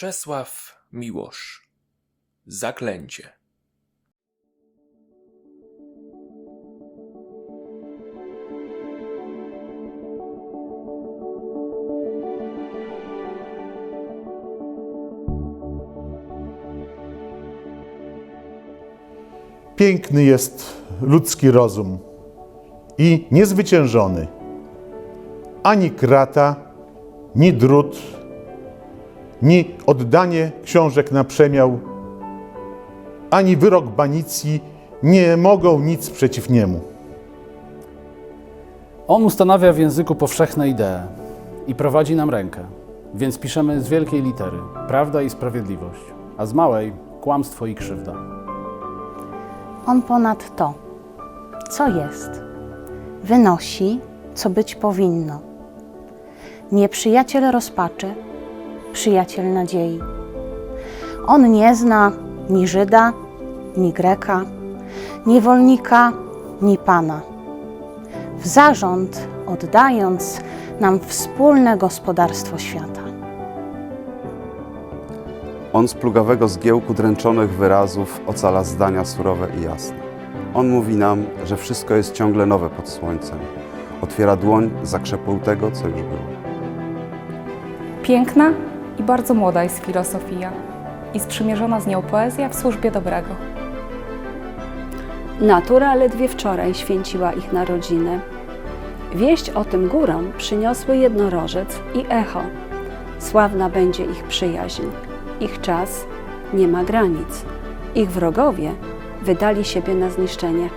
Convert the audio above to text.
Czesław Miłosz Zaklęcie Piękny jest ludzki rozum i niezwyciężony. Ani krata, ni drut, ni oddanie książek na przemiał, ani wyrok banicji nie mogą nic przeciw niemu. On ustanawia w języku powszechne idee i prowadzi nam rękę. Więc piszemy z wielkiej litery prawda i sprawiedliwość, a z małej kłamstwo i krzywda. On ponad to, co jest, wynosi, co być powinno. Nieprzyjaciel rozpaczy, przyjaciel nadziei. On nie zna ni Żyda, ni Greka, niewolnika, ni Pana. W zarząd oddając nam wspólne gospodarstwo świata. On z plugawego zgiełku dręczonych wyrazów ocala zdania surowe i jasne. On mówi nam, że wszystko jest ciągle nowe pod słońcem. Otwiera dłoń zakrzepł tego, co już było. Piękna i bardzo młoda jest filozofia i sprzymierzona z nią poezja w służbie dobrego. Natura ledwie wczoraj święciła ich narodziny. Wieść o tym górom przyniosły jednorożec i echo. Sławna będzie ich przyjaźń. Ich czas nie ma granic. Ich wrogowie wydali siebie na zniszczenie.